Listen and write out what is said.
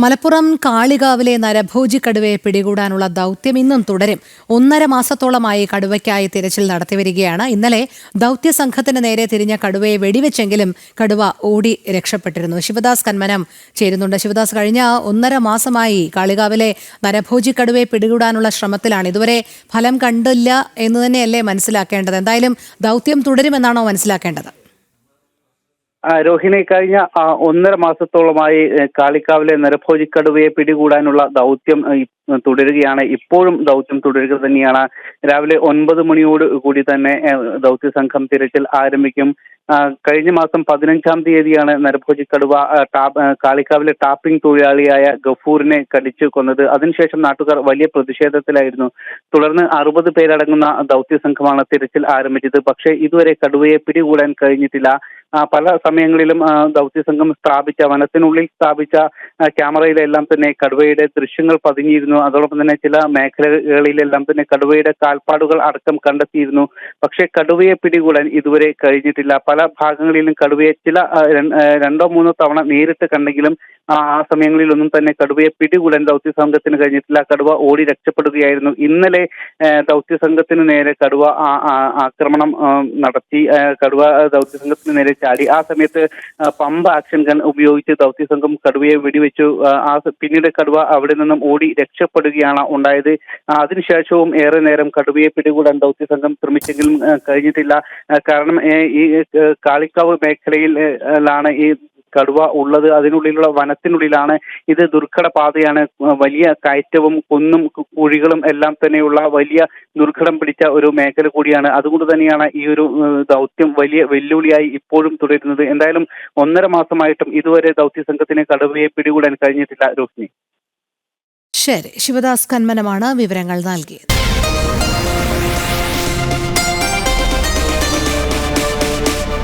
മലപ്പുറം കാളികാവിലെ നരഭോജി കടുവയെ പിടികൂടാനുള്ള ദൗത്യം ഇന്നും തുടരും. ഒന്നര മാസത്തോളമായി കടുവയ്ക്കായി തിരച്ചിൽ നടത്തിവരികയാണ്. ഇന്നലെ ദൗത്യ സംഘത്തിന് നേരെ തിരിഞ്ഞ കടുവയെ വെടിവെച്ചെങ്കിലും കടുവ ഓടി രക്ഷപ്പെട്ടിരുന്നു. ശിവദാസ് കന്മനം ചേരുന്നുണ്ട്. ശിവദാസ് കഴിഞ്ഞ ഒന്നര മാസമായി കാളികാവിലെ നരഭോജി കടുവയെ പിടികൂടാനുള്ള ശ്രമത്തിലാണ്. ഇതുവരെ ഫലം കണ്ടില്ല എന്ന് തന്നെയല്ലേ മനസ്സിലാക്കേണ്ടത്? എന്തായാലും ദൗത്യം തുടരുമെന്നാണോ മനസ്സിലാക്കേണ്ടത്? രോഹിണി കഴിഞ്ഞ ഒന്നര മാസത്തോളമായി കാളിക്കാവിലെ നരഭോജിക്കടുവയെ പിടികൂടാനുള്ള ദൗത്യം തുടരുകയാണ്. ഇപ്പോഴും ദൗത്യം തുടരുക തന്നെയാണ്. രാവിലെ ഒൻപത് മണിയോട് കൂടി തന്നെ ദൗത്യ സംഘം തിരച്ചിൽ ആരംഭിക്കും. കഴിഞ്ഞ മാസം പതിനഞ്ചാം തീയതിയാണ് നരഭോജി കടുവ കാളിക്കാവിലെ ടാപ്പിംഗ് തൊഴിലാളിയായ ഗഫൂറിനെ കടിച്ചു കൊന്നത്. അതിനുശേഷം നാട്ടുകാർ വലിയ പ്രതിഷേധത്തിലായിരുന്നു. തുടർന്ന് അറുപത് പേരടങ്ങുന്ന ദൗത്യ സംഘമാണ് തിരച്ചിൽ ആരംഭിച്ചത്. പക്ഷേ ഇതുവരെ കടുവയെ പിടികൂടാൻ കഴിഞ്ഞിട്ടില്ല. പല സമയങ്ങളിലും ദൗത്യ സംഘം സ്ഥാപിച്ച വനത്തിനുള്ളിൽ സ്ഥാപിച്ച ക്യാമറയിലെല്ലാം തന്നെ കടുവയുടെ ദൃശ്യങ്ങൾ പതിഞ്ഞിരുന്നു. അതോടൊപ്പം തന്നെ ചില മേഖലകളിലെല്ലാം തന്നെ കടുവയുടെ കാൽപ്പാടുകൾ അടക്കം കണ്ടെത്തിയിരുന്നു. പക്ഷേ കടുവയെ പിടികൂടാൻ ഇതുവരെ കഴിഞ്ഞിട്ടില്ല. പല ഭാഗങ്ങളിലും കടുവയെ ചില രണ്ടോ മൂന്നോ തവണ നേരിട്ട് കണ്ടെങ്കിലും ആ സമയങ്ങളിലൊന്നും തന്നെ കടുവയെ പിടികൂടാൻ ദൗത്യ സംഘത്തിന് കഴിഞ്ഞിട്ടില്ല. കടുവ ഓടി രക്ഷപ്പെടുകയായിരുന്നു. ഇന്നലെ ദൗത്യ സംഘത്തിന് നേരെ കടുവ ആക്രമണം നടത്തി. കടുവ ദൗത്യ സംഘത്തിന് നേരെ ചാടി. ആ സമയത്ത് പമ്പ് ആക്ഷൻ ഗൺ ഉപയോഗിച്ച് ദൗത്യ സംഘം കടുവയെ വെടിവെച്ചു. ആ, പിന്നീട് കടുവ അവിടെ നിന്നും ഓടി രക്ഷപ്പെടുകയാണ് ഉണ്ടായത്. അതിനുശേഷവും ഏറെ നേരം കടുവയെ പിടികൂടാൻ ദൗത്യ സംഘം ശ്രമിച്ചെങ്കിലും കഴിഞ്ഞിട്ടില്ല. കാരണം ഈ കാളിക്കാവ് മേഖലയിലാണ് ഈ കടുവ ഉള്ളത് അതിനുള്ളിലുള്ള വനത്തിനുള്ളിലാണ്. ഇത് ദുർഘട പാതയാണ്. വലിയ കയറ്റവും കുന്നും കുഴികളും എല്ലാം തന്നെയുള്ള വലിയ ദുർഘടം പിടിച്ച ഒരു മേഖല കൂടിയാണ്. അതുകൊണ്ട് തന്നെയാണ് ഈ ഒരു ദൗത്യം വലിയ വെല്ലുവിളിയായി ഇപ്പോഴും തുടരുന്നത്. എന്തായാലും ഒന്നര മാസമായിട്ടും ഇതുവരെ ദൗത്യ സംഘത്തിന് കടുവയെ പിടികൂടാൻ കഴിഞ്ഞിട്ടില്ല രോഹിണി. ശരി. ശിവദാസ് കന്മനമാണ് വിവരങ്ങൾ നൽകിയത്.